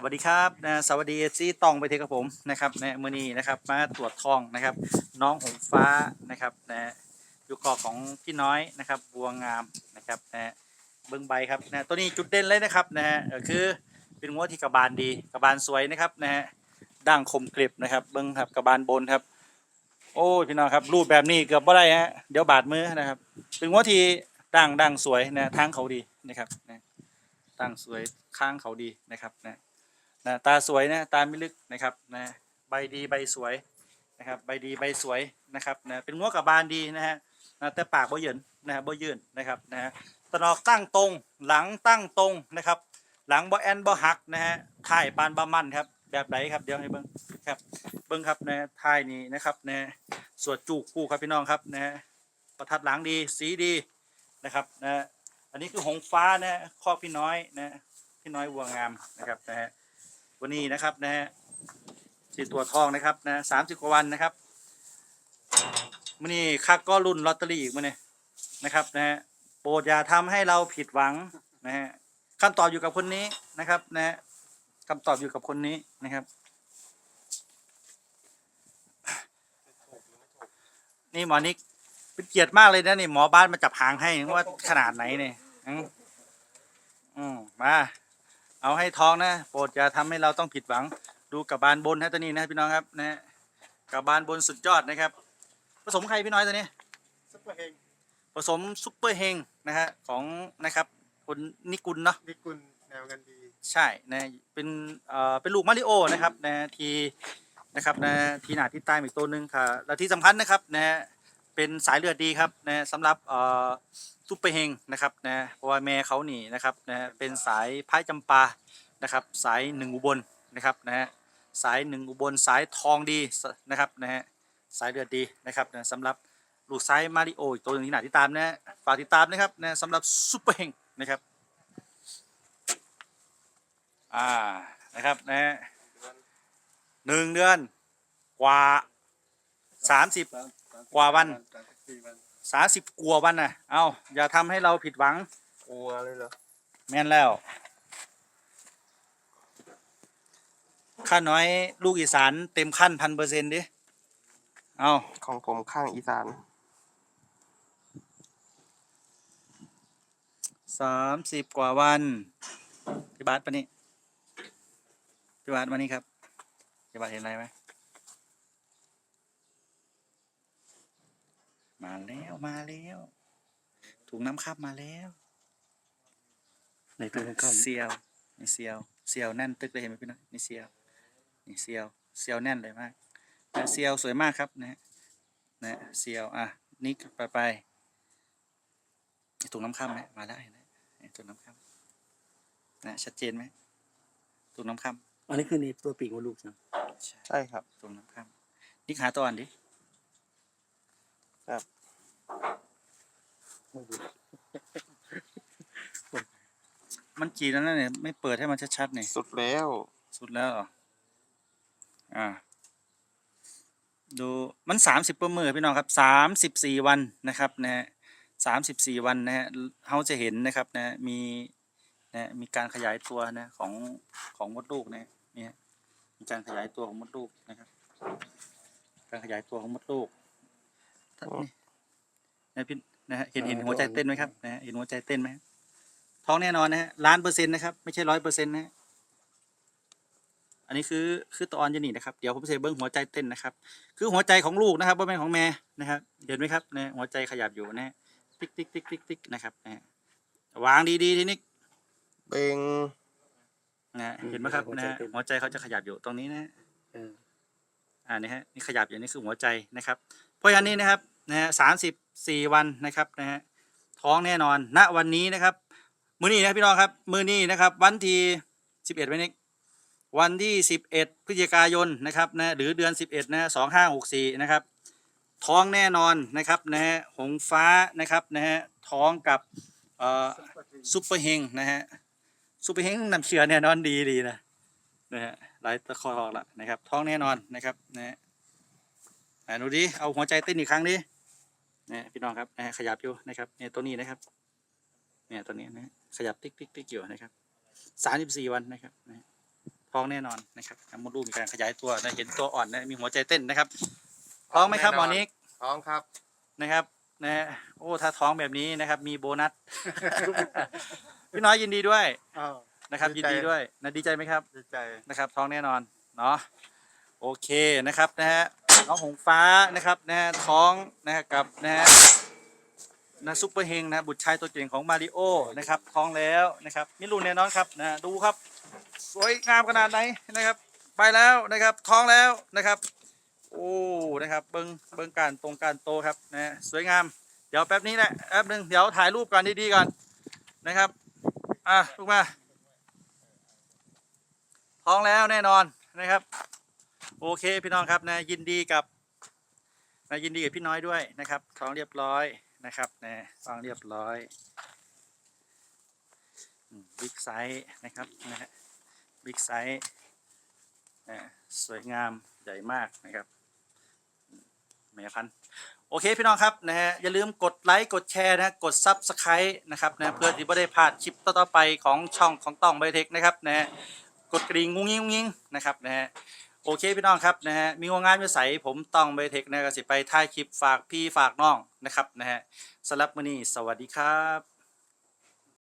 สวัสดีครับนะสวัสดีเอซีตองไปเทกับผมนะครับนะมือนี้นะครับมาตรวจทองนะครับ น้องหงฟ้านะครับนะอยู่กาะของพี่น้อยนะครับบัวงามนะครับนะเบิ้งใบครับนะตัวนี้จุดเด่นเลยนะครับนะฮะคือเป็นงัวที่กระบาลดีกระบาลสวยนะครับนะฮะด่างคมกริบนะครับ เบิ้งครับกระบาลบนครับ โอ้พี่น้องครับรูปแบบนี้เกือบบ่ได้ฮะเดี๋ยวบาดมือนะครับ เป็นงัวที่ด่างด่างสวยนะทางเขาดีนะครับนะด่างสวยข้างเขาดีนะครับนะ นะตาสวยนะตาไม่ลึกนะครับนะใบดีใบสวยนะครับใบดีใบสวยนะครับนะเป็นงวกกับบานดีนะฮะนะแต่ปากบ่เยินนะฮะบ่ยืนนะครับนะฮะตนอกตั้งตรงหลังตั้งตรงนะครับ หลังบ่แอนบ่หักนะฮะถ่ายปานบามันครับแบบไหนครับเดี๋ยวให้เบิ้งครับเบิ้งครับนะถ่ายนี่นะครับนะสวดจูกคู่ครับพี่น้องครับนะฮะประทัดหลังดีสีดีนะครับนะอันนี้คือหงฟ้านะฮะข้อพี่น้อยนะพี่น้อยวัวงามนะครับนะฮะ วันนี้นะครับนะฮะสีตัวทองนะครับนะสามสิบกว่าวันนะครับมันนี่คักก็รุ่นลอตเตอรี่อีกมันเนี่ยนะครับนะฮะโปรดอย่าทำให้เราผิดหวังนะฮะคำตอบอยู่กับคนนี้นะครับนะฮะคำตอบอยู่กับคนนี้นะครับ นี่หมอนิกเป็นเกียรติมากเลยนะนี่หมอบ้านมาจับหางให้ว่าขนาดไหนเนี่ยอืมอืมมา เอาให้ท้องนะ โปรดอย่าทำให้เราต้องผิดหวัง ดูกับบานบนนะตัวนี้นะพี่น้องครับนะฮะกับบานบนสุดยอดนะครับ ผสมใครพี่น้อยตัวนี้ซุปเปอร์เฮงผสมซุปเปอร์เฮงนะฮะของนะครับคนนิกุลเนาะนิกุลแนวกันดีใช่นะเป็นเอ่อเป็นลูกมาริโอนะครับนะทีนะครับนะทีหนาที่ใต้อีกตัวหนึ่งค่ะและที่สำคัญนะครับนะ เป็นสายเลือดดีครับนะสำหรับซุปเปอร์เฮงนะครับนะเพราะว่าแม่เขานี่นะครับนะเป็นสายพายจำปานะครับ สายหนึ่งอุบลนะครับนะฮะสายหนึ่งอุบลสายทองดีนะครับนะฮะสายเลือดดีนะครับนะสำหรับลูกไซมาริโออีกตัวหนึ่งที่หนาที่ตามนะฝากติดตามนะครับนะสำหรับซุปเปอร์เฮงนะครับอ่านะครับนะฮะหนึ่งเดือนกว่าสามสิบ กว่าวันสามสิบสี่วันสามสิบกว่าวันนะเอาอย่าทำให้เราผิดหวัง กลัวเลยเหรอแม่นแล้ว ข้าน้อยลูกอีสานเต็มขั้นพันเปอร์เซ็นต์ดิ เอาของผมข้างอีสานสามสิบกว่าวัน พี่บาสปะนี่พี่บาสมานี่ครับ พี่บาสเห็นอะไรไหม มา แล้วมาแล้วถุงน้ำข้ามมาแล้วในตัวของเขาเซียวนี่เซียวเซียวแน่นตึกเลยเห็นไหมพี่น้องนี่เซียวนี่เซียวเซียวแน่นเลยมากนะเซียวสวยมากครับนะฮะนะเซียวอะนี่ไปไปถุงน้ำข้ามไหมมาแล้วเห็นไหมถุงน้ำข้ามนะชัดเจนไหมถุงน้ำข้ามอันนี้คือในตัวปีกมดลูกใช่ไหมใช่ครับถุงน้ำข้ามนี่หาตัวอ่านดิครับ มันกี่แล้วนะเนี่ย ไม่เปิดให้มันชัดๆเนี่ยสุดแล้ว สุดแล้วเหรอ อ่า ดูมันสามสิบเปอร์เมอร์พี่น้องครับสามสิบสี่วันนะครับนะฮะสามสิบสี่วันนะฮะเขาจะเห็นนะครับนะ มีนะมีการขยายตัวนะของของมดลูกนะเนี่ยมีการขยายตัวของมดลูกนะครับ การขยายตัวของมดลูกท่า นนี่นะพี่นะฮะเห็นเห็นหัวใจเต้นไหมครับนะฮะเห็นหัวใจเต้นไหมท้องแน่นอนนะฮะล้านเปอร์เซ็นต์นะครับไม่ใช่ร้อยเปอร์เซ็นต์นะฮะอันนี้คือคือตอนจะหนีนะครับเดี๋ยวผมจะเบิ้งหัวใจเต้นนะครับ คือหัวใจของลูกนะครับว่าเป็นของแม่นะครับเห็นไหมครับนะหัวใจขยับอยู่นะฮะติ๊กติ๊กติ๊กติ๊กติ๊กนะครับนะฮะวางดีๆทีนี้เบงนะฮะเห็นไหมครับนะฮะหัวใจเขาจะขยับอยู่ตรงนี้นะฮะเอออ่านี่ฮะนี่ขยับอย่างนี้คือหัวใจนะครับ เพราะฉะนั้นนี้นะครับนะฮะสามสิบ สี่วันนะครับนะฮะท้องแน่นอน ณวันนี้นะครับ มือนี้นะพี่น้องครับ มือนี้นะครับ วันที่สิบเอ็ดวันนี้วันที่สิบเอ็ดพฤศจิกายนนะครับนะหรือเดือนสิบเอ็ดนะสองห้าหกสี่นะครับ ท้องแน่นอนนะครับนะฮะหงฟ้านะครับนะฮะท้องกับเอ่อซุปเปอร์เฮงนะฮะซุปเปอร์เฮงน้ำเชื่อแน่นอนดีดีนะนะฮะหลายตะคอกละนะครับ ท้องแน่นอนนะครับนะฮะอ่ดูดิเอาหัวใจเต้นอีกครั้งดิ นี่ยพี่น้องครับนะฮะขยับอยู่นะครับเนี่ยตัวนี้นะครับเนี่ยตัวนี้นะฮะขยับติ๊กติ๊กติ๊กอยู่นะครับสามสิบสี่วันนะครับนะฮะท้องแน่นอนนะครับมดลูกมีการขยายตัวนะเห็นตัวอ่อนนะมีหัวใจเต้นนะครับท้องไหมครับหมอนิกท้องครับนะครับนะฮะโอ้ถ้าท้องแบบนี้นะครับ มีโบนัสพี่น้อยยินดีด้วยนะครับดียินใจดีด้วยนะดีใจไหมครับดีใจนะครับ ท้องแน่นอนเนาะโอเคนะครับนะฮะ น้องหงฟ้านะครับนะฮะท้องนะกับนะฮะนะซุปเปอร์เฮงนะบุตรชายตัวเก่งของมาริโอนะครับท้องแล้วนะครับมีรุ่นแน่นอนครับนะดูครับ สวยงามขนาดไหนนะครับ ไปแล้วนะครับท้องแล้วนะครับโอ้นะครับเบิ้งเบิ้งการตรงการโตครับนะฮะสวยงาม เดี๋ยวแป๊บนี้แหละแป๊บหนึ่งเดี๋ยวถ่ายรูปก่อนดีๆก่อนนะครับอะลูกมาท้องแล้วแน่นอนนะครับ โอเคพี่น้องครับนะยินดีกับนะยินดีกับพี่น้อยด้วยนะครับท้องเรียบร้อยนะครับนะท้องเรียบร้อยบิ๊กไซส์นะครับนะฮะบิ๊กไซส์นะสวยงามใหญ่มากนะครับแม่พันธุ์โอเคพี่น้องครับนะฮะอย่าลืมกดไลค์กดแชร์นะกดซับสไครต์นะครับนะเพื่อที่ไม่ได้พลาดคลิปต่อๆไปของช่องของต้องไบเทคนะครับนะฮะกดกระดิ่งงุ้งงิ้งงุ้งงิ้งนะครับนะฮะ โอเคพี่น้องครับนะฮะมีงานวิสัยผมต้องไปเทคนะก็สิไปถ่ายคลิปฝากพี่ฝากน้องนะครับนะฮะสำหรับมื้อนี้สวัสดีครับ